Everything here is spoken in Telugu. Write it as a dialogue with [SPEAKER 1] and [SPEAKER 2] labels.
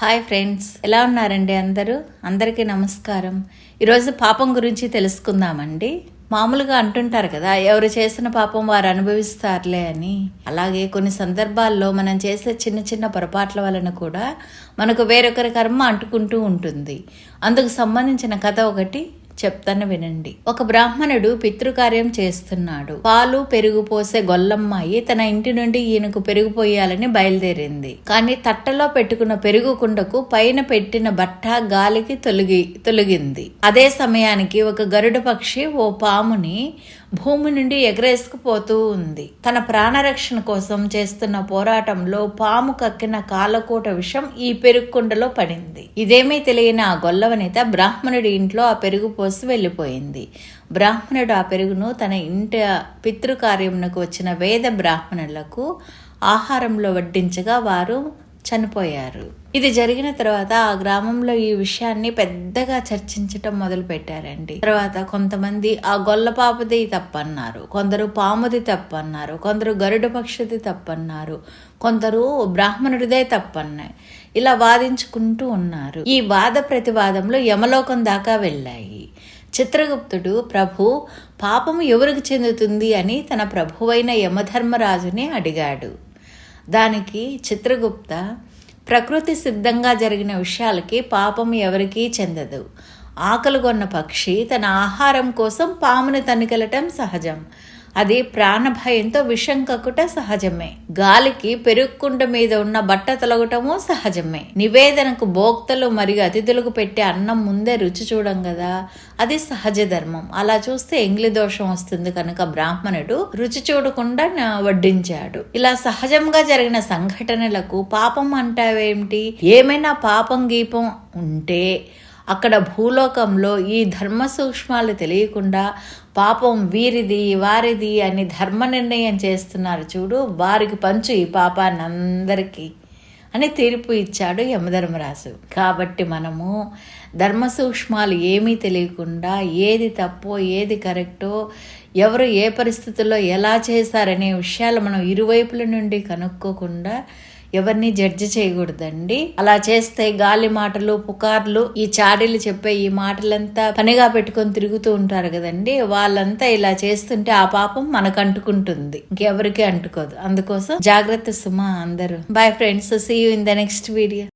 [SPEAKER 1] హాయ్ ఫ్రెండ్స్ ఎలా ఉన్నారండి అందరూ? అందరికీ నమస్కారం. ఈరోజు పాపం గురించి తెలుసుకుందామండి. మామూలుగా అంటుంటారు కదా ఎవరు చేసిన పాపం వారు అనుభవిస్తారులే అని. అలాగే కొన్ని సందర్భాల్లో మనం చేసే చిన్న చిన్న పొరపాట్ల వలన కూడా మనకు వేరొకరి కర్మ అంటుకుంటూ ఉంటుంది. అందుకు సంబంధించిన కథ ఒకటి చెప్తాను వినండి. ఒక బ్రాహ్మణుడు పితృకార్యం చేస్తున్నాడు. పాలు పెరుగు పోసే గొల్లమ్మాయి తన ఇంటి నుండి ఈయనకు పెరుగు పోయాలని బయలుదేరింది. కానీ తట్టలో పెట్టుకున్న పెరుగు కుండకు పైన పెట్టిన బట్ట గాలికి తొలగి తొలగింది. అదే సమయానికి ఒక గరుడ పక్షి ఓ పాముని భూమి నుండి ఎగరేసుకుపోతూ ఉంది. తన ప్రాణరక్షణ కోసం చేస్తున్న పోరాటంలో పాము కక్కిన కాలకూట విషం ఈ పెరుగు కుండలో పడింది. ఇదేమీ తెలియని ఆ గొల్లవనిత బ్రాహ్మణుడి ఇంట్లో ఆ పెరుగు పోసి వెళ్ళిపోయింది. బ్రాహ్మణుడు ఆ పెరుగును తన ఇంటి పితృకార్యమునకు వచ్చిన వేద బ్రాహ్మణులకు ఆహారంలో వడ్డించగా వారు చనిపోయారు. ఇది జరిగిన తర్వాత ఆ గ్రామంలో ఈ విషయాన్ని పెద్దగా చర్చించటం మొదలు పెట్టారండి తర్వాత కొంతమంది ఆ గొల్ల పాపది తప్పన్నారు. కొందరు పాముది తప్పన్నారు. కొందరు గరుడ పక్షిది తప్పన్నారు. కొందరు బ్రాహ్మణుడిదే తప్పన్నాయి ఇలా వాదించుకుంటూ ఉన్నారు. ఈ వాద ప్రతివాదంలో యమలోకం దాకా వెళ్ళాయి. చిత్రగుప్తుడు ప్రభు పాపము ఎవరికి చెందుతుంది అని తన ప్రభువైన యమధర్మరాజుని అడిగాడు. దానికి చిత్రగుప్త ప్రకృతి సిద్ధంగా జరిగిన విషయాలకి పాపం ఎవరికీ చెందదు. ఆకలిగొన్న పక్షి తన ఆహారం కోసం పామును తనికెళ్ళటం సహజం. అది ప్రాణభయంతో విషం కక్కుట సహజమే. గాలికి పెరుగుకుంట మీద ఉన్న బట్ట తొలగటము సహజమే. నివేదనకు భోక్తలు మరియు అతిథులకు పెట్టే అన్నం ముందే రుచి చూడం కదా అది సహజ ధర్మం. అలా చూస్తే ఎంగిలి దోషం వస్తుంది కనుక బ్రాహ్మణుడు రుచి చూడకుండా వడ్డించాడు. ఇలా సహజంగా జరిగిన సంఘటనలకు పాపం అంటావేమిటి? ఏమైనా పాపం గీపం ఉంటే అక్కడ భూలోకంలో ఈ ధర్మ సూక్ష్మాలు తెలియకుండా పాపం వీరిది వారిది అని ధర్మ నిర్ణయం చేస్తున్నారు చూడు. వారికి పంచు ఈ పాపాన్ని అందరికీ అని తీర్పు ఇచ్చాడు యమధర్మరాజు. కాబట్టి మనము ధర్మ సూక్ష్మాలు ఏమీ తెలియకుండా ఏది తప్పో ఏది కరెక్టో ఎవరు ఏ పరిస్థితుల్లో ఎలా చేశారనే విషయాలు మనం ఇరువైపుల నుండి కనుక్కోకుండా ఎవరిని జడ్జి చేయకూడదండి. అలా చేస్తే గాలి మాటలు పుకార్లు ఈ చాడీలు చెప్పే ఈ మాటలంతా పనిగా పెట్టుకొని తిరుగుతూ ఉంటారు కదండి. వాళ్ళంతా ఇలా చేస్తుంటే ఆ పాపం మనకు అంటుకుంటుంది ఇంకెవరికి అంటుకోదు. అందుకోసం జాగ్రత్త సుమా అందరూ. Bye friends see you in the next video